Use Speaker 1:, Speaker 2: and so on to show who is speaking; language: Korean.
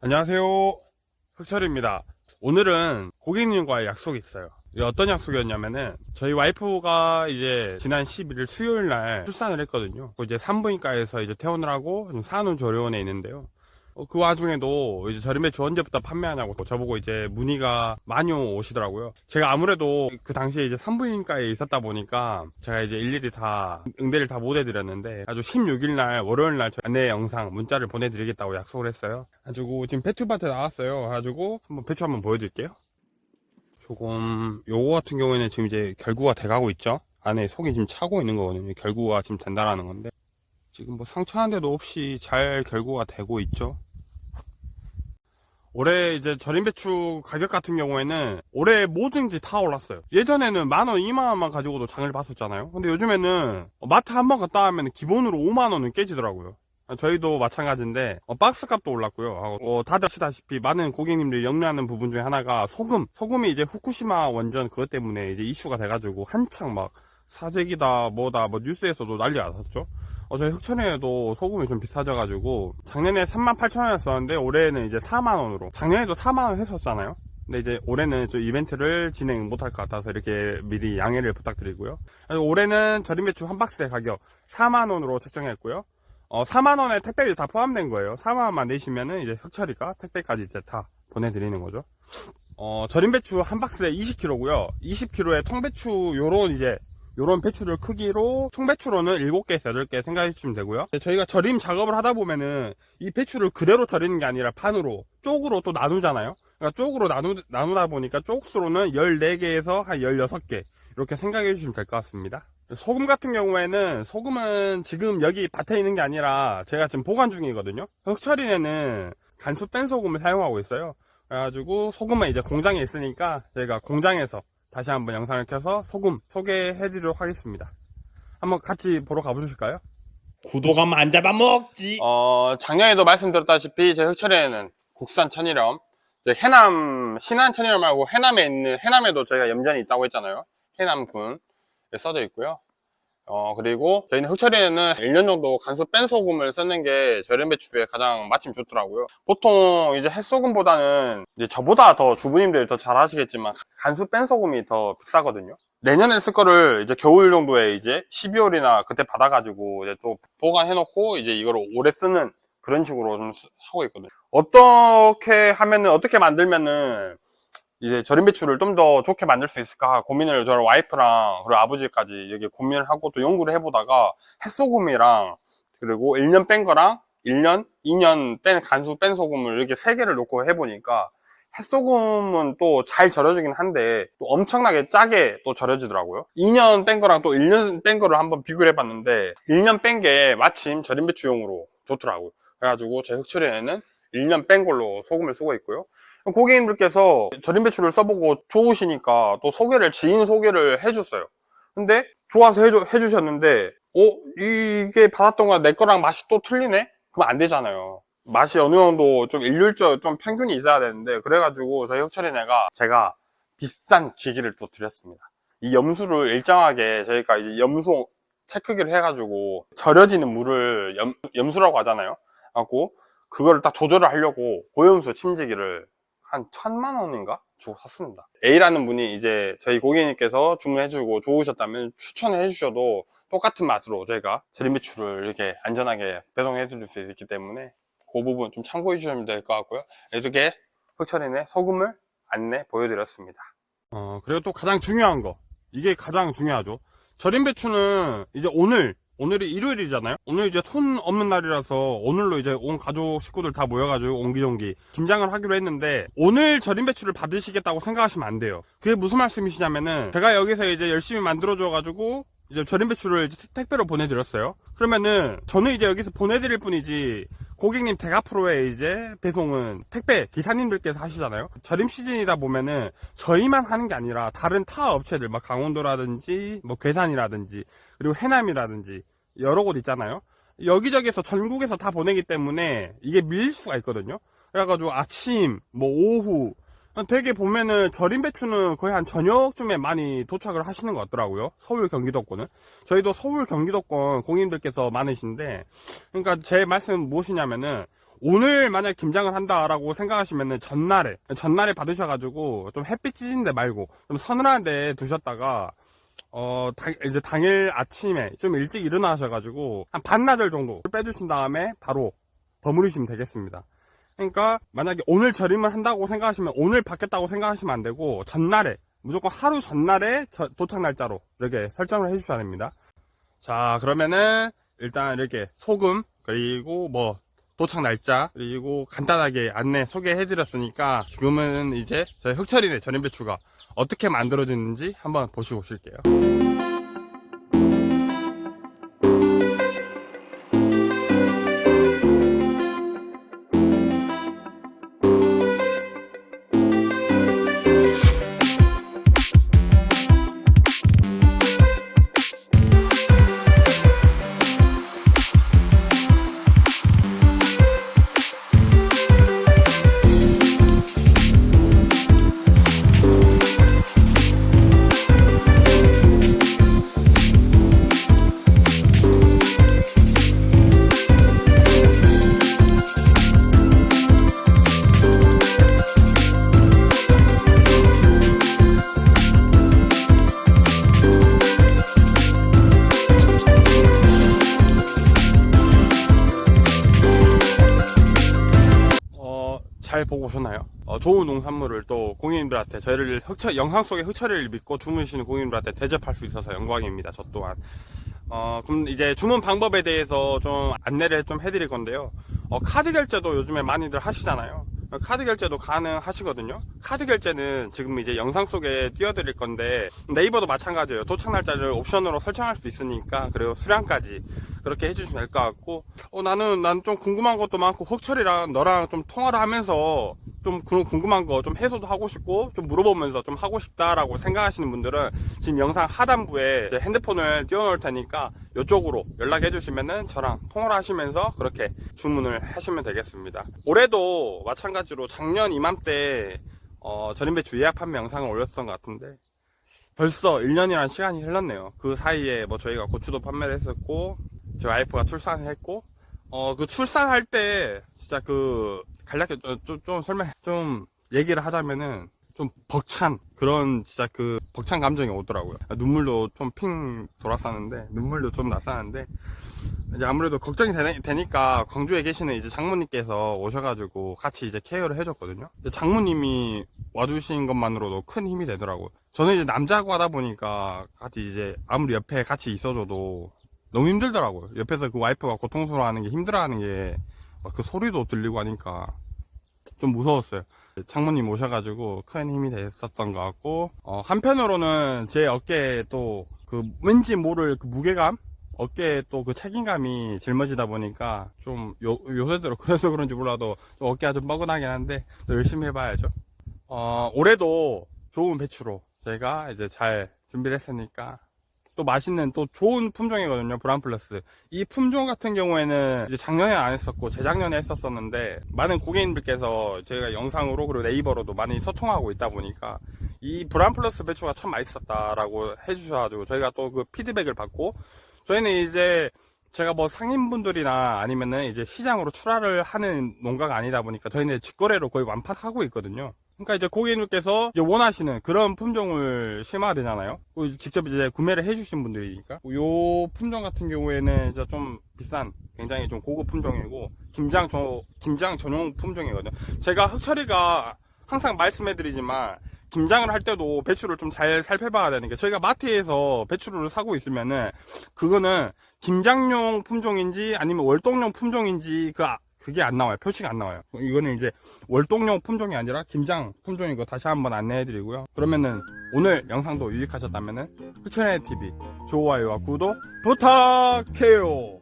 Speaker 1: 안녕하세요. 흑철입니다. 오늘은 고객님과의 약속이 있어요. 어떤 약속이었냐면은 저희 와이프가 이제 지난 11일 수요일 날 출산을 했거든요. 그 이제 산부인과에서 이제 퇴원을 하고 산후조리원에 있는데요. 어, 그 와중에도 이제 저렴배추 언제부터 판매하냐고 저보고 이제 문의가 많이 오시더라고요. 제가 아무래도 그 당시에 이제 산부인과에 있었다 보니까 제가 이제 일일이 다 응대를 다 못 해드렸는데 아주 16일 날 월요일 날 안내 영상 문자를 보내드리겠다고 약속을 했어요. 가지고 지금 배추밭에 나왔어요. 가지고 한번 배추 한번 보여드릴게요. 조금 요거 같은 경우에는 지금 이제 결구가 돼가고 있죠. 안에 속이 지금 차고 있는 거거든요. 결구가 지금 된다라는 건데 지금 뭐 상처 한 대도 없이 잘 결구가 되고 있죠. 올해 이제 절임 배추 가격 같은 경우에는 올해 뭐든지 다 올랐어요. 예전에는 만 원, 이만 원만 가지고도 장을 봤었잖아요. 근데 요즘에는 마트 한 번 갔다 하면 기본으로 5만 원은 깨지더라고요. 저희도 마찬가지인데 어, 박스 값도 올랐고요. 어, 다들 아시다시피 많은 고객님들이 염려하는 부분 중에 하나가 소금. 소금이 이제 후쿠시마 원전 그것 때문에 이제 이슈가 돼가지고 한창 막 사재기다 뭐다 뭐 뉴스에서도 난리가 났었죠. 어, 저희 흑천에도 소금이 좀 비싸져가지고 작년에 38,000원이었었는데 올해는 이제 4만원으로. 작년에도 4만원 했었잖아요. 근데 이제 올해는 저 이벤트를 진행 못할 것 같아서 이렇게 미리 양해를 부탁드리고요. 올해는 절임 배추 한 박스의 가격 4만원으로 책정했고요. 어, 4만원에 택배비 다 포함된 거예요. 4만원만 내시면은 이제 흑철이가 택배까지 이제 다 보내드리는 거죠. 어, 절임 배추 한 박스에 20kg고요. 20kg에 통배추 요런 이제 요런 배추를 크기로 총배추로는 7개에서 8개 생각해 주시면 되고요. 저희가 절임 작업을 하다 보면은 이 배추를 그대로 절이는 게 아니라 판으로 쪽으로 또 나누잖아요. 그러니까 쪽으로 나누, 나누다 보니까 쪽수로는 14개에서 한 16개 이렇게 생각해 주시면 될 것 같습니다. 소금 같은 경우에는 소금은 지금 여기 밭에 있는 게 아니라 제가 지금 보관 중이거든요. 흑철인에는 간수 뺀 소금을 사용하고 있어요. 그래가지고 소금은 이제 공장에 있으니까 저희가 공장에서 다시 한번 영상을 켜서 소금 소개해 드리도록 하겠습니다. 한번 같이 보러 가보실까요? 구독하면 안 잡아먹지. 어, 작년에도 말씀드렸다시피 제 흑철에는 국산 천일염, 이제 해남, 신안 천일염 말고 해남에 있는, 해남에도 저희가 염전이 있다고 했잖아요. 해남군. 써져 있고요. 어, 그리고 저희는 흑철에는 1년 정도 간수 뺀 소금을 쓰는 게 저렴 배추에 가장 마침 좋더라고요. 보통 이제 햇소금보다는 이제 저보다 더 주부님들이 더잘 아시겠지만 간수 뺀 소금이 더 비싸거든요. 내년에 쓸 거를 이제 겨울 정도에 이제 12월이나 그때 받아가지고 이제 또 보관해놓고 이제 이거를 오래 쓰는 그런 식으로 좀 쓰- 하고 있거든요. 어떻게 하면은, 어떻게 만들면은 이제 절임 배추를 좀 더 좋게 만들 수 있을까 고민을 저랑 와이프랑 그리고 아버지까지 여기 고민을 하고 또 연구를 해보다가 햇소금이랑 그리고 1년 뺀 거랑 1년, 2년 뺀 간수 뺀 소금을 이렇게 세 개를 놓고 해보니까 햇소금은 또 잘 절여지긴 한데 또 엄청나게 짜게 또 절여지더라고요. 2년 뺀 거랑 또 1년 뺀 거를 한번 비교를 해봤는데 1년 뺀 게 마침 절임 배추용으로 좋더라고요. 그래가지고 제 흑철에는 1년 뺀 걸로 소금을 쓰고 있고요 고객님들께서 절임 배추를 써보고 좋으시니까 또 소개를 지인 소개를 해줬어요. 근데 좋아서 해주, 해주 셨는데 어 이게 받았던 거랑 내 거랑 맛이 또 틀리네? 그럼 안 되잖아요. 맛이 어느 정도 좀 일률적 좀 평균이 있어야 되는데 그래가지고 저희 혁철이네가 제가 비싼 기기를 또 드렸습니다. 이 염수를 일정하게 저희가 이제 염수 체크기를 해가지고 절여지는 물을 염, 염수라고 하잖아요. 갖고 그거를 딱 조절을 하려고 고염수 침지기를 한 천만 원인가 주고 샀습니다. A라는 분이 이제 저희 고객님께서 주문해주고 좋으셨다면 추천을 해주셔도 똑같은 맛으로 저희가 절임 배추를 이렇게 안전하게 배송해드릴 수 있기 때문에 그 부분 좀 참고해 주시면 될 것 같고요. 이렇게 흑철인의 소금을 안내 보여드렸습니다. 어 그리고 또 가장 중요한 거 이게 가장 중요하죠. 절임 배추는 이제 오늘 오늘이 일요일이잖아요. 오늘 이제 손 없는 날이라서 오늘로 이제 온 가족 식구들 다 모여가지고 옹기종기 김장을 하기로 했는데 오늘 절임 배추를 받으시겠다고 생각하시면 안 돼요. 그게 무슨 말씀이시냐면은 제가 여기서 이제 열심히 만들어줘가지고 이제 절임 배추를 이제 택배로 보내드렸어요. 그러면은 저는 이제 여기서 보내드릴 뿐이지 고객님 댁 앞으로의 이제 배송은 택배 기사님들께서 하시잖아요. 절임 시즌이다 보면은 저희만 하는 게 아니라 다른 타 업체들 막 강원도라든지 뭐 괴산이라든지 그리고 해남이라든지 여러 곳 있잖아요. 여기저기서 전국에서 다 보내기 때문에 이게 밀릴 수가 있거든요. 그래가지고 아침, 뭐 오후 되게 보면은 절임 배추는 거의 한 저녁쯤에 많이 도착을 하시는 것 같더라고요. 서울 경기도권은. 저희도 서울 경기도권 공인들께서 많으신데, 그러니까 제 말씀은 무엇이냐면은 오늘 만약 김장을 한다라고 생각하시면은 전날에 전날에 받으셔가지고 좀 햇빛 찌진데 말고 좀 서늘한데 두셨다가 어 당- 이제 당일 아침에 좀 일찍 일어나셔가지고 한 반나절 정도 빼주신 다음에 바로 버무리시면 되겠습니다. 그러니까 만약에 오늘 절임을 한다고 생각하시면 오늘 받겠다고 생각하시면 안 되고 전날에 무조건 하루 전날에 저- 도착 날짜로 이렇게 설정을 해주셔야 됩니다. 자 그러면은 일단 이렇게 소금 그리고 뭐 도착 날짜 그리고 간단하게 안내 소개해드렸으니까 지금은 이제 저희 흑철이네 절임 배추가 어떻게 만들어지는지 한번 보시고 오실게요. 좋은 농산물을 또 공인님들한테 저희를 흑철, 영상 속의 흑철이를 믿고 주무시는 공인님들한테 대접할 수 있어서 영광입니다. 저 또한. 어, 그럼 이제 주문 방법에 대해서 좀 안내를 좀 해드릴 건데요. 어, 카드 결제도 요즘에 많이들 하시잖아요. 어, 카드 결제도 가능하시거든요. 카드 결제는 지금 이제 영상 속에 띄워드릴 건데 네이버도 마찬가지예요. 도착 날짜를 옵션으로 설정할 수 있으니까 그리고 수량까지 그렇게 해주시면 될 것 같고 어, 나는 난 좀 궁금한 것도 많고 흑철이랑 너랑 좀 통화를 하면서 좀 그런 궁금한 거 좀 해소도 하고 싶고 좀 물어보면서 좀 하고 싶다라고 생각하시는 분들은 지금 영상 하단부에 핸드폰을 띄워놓을 테니까 이쪽으로 연락해 주시면은 저랑 통화를 하시면서 그렇게 주문을 하시면 되겠습니다. 올해도 마찬가지로 작년 이맘때 어, 절임배추 예약 판매 영상을 올렸던 것 같은데 벌써 1년이라는 시간이 흘렀네요. 그 사이에 뭐 저희가 고추도 판매를 했었고 제 와이프가 출산을 했고 어 그 출산할 때 진짜 그 간략하게 좀, 좀, 좀 설명 좀 얘기를 하자면은 좀 벅찬 그런 진짜 그 벅찬 감정이 오더라고요. 눈물도 좀 핑 돌았었는데 눈물도 좀 났었는데 이제 아무래도 걱정이 되니, 까 광주에 계시는 이제 장모님께서 오셔가지고 같이 이제 케어를 해줬거든요. 장모님이 와주신 것만으로도 큰 힘이 되더라고요. 저는 이제 남자고 하다 보니까 같이 이제 아무리 옆에 같이 있어줘도 너무 힘들더라고요. 옆에서 그 와이프가 고통스러워하는 게 힘들어하는 게 그 소리도 들리고 하니까 좀 무서웠어요. 장모님 오셔가지고 큰 힘이 됐었던 것 같고 어, 한편으로는 제 어깨에 또 그 왠지 모를 그 무게감 어깨에 또 그 책임감이 짊어지다 보니까 좀 요, 요새 들어 그래서 그런지 몰라도 좀 어깨가 좀 뻐근하긴 한데 또 열심히 해봐야죠. 어, 올해도 좋은 배추로 저희가 이제 잘 준비를 했으니까 또 맛있는 또 좋은 품종이거든요 브라운 플러스 이 품종 같은 경우에는 이제 작년에 안 했었고 재작년에 했었었는데 많은 고객님들께서 저희가 영상으로 그리고 네이버로도 많이 소통하고 있다 보니까 이 브라운 플러스 배추가 참 맛있었다라고 해주셔가지고 저희가 또 그 피드백을 받고 저희는 이제 제가 뭐 상인분들이나 아니면은 이제 시장으로 출하를 하는 농가가 아니다 보니까 저희는 직거래로 거의 완판하고 있거든요. 그러니까 이제 고객님께서 이제 원하시는 그런 품종을 심어야 되잖아요. 그 직접 이제 구매를 해주신 분들이니까. 요 품종 같은 경우에는 이제 좀 비싼, 굉장히 좀 고급 품종이고, 김장 저, 김장 전용 품종이거든요. 제가 흑철이가 항상 말씀해드리지만, 김장을 할 때도 배추를 좀 잘 살펴봐야 되는 게, 저희가 마트에서 배추를 사고 있으면은, 그거는 김장용 품종인지 아니면 월동용 품종인지 그 아- 그게 안 나와요. 표시가 안 나와요. 이거는 이제 월동용 품종이 아니라 김장 품종인 거 다시 한번 안내해 드리고요. 그러면은 오늘 영상도 유익하셨다면은 흑천의 TV 좋아요와 구독 부탁해요.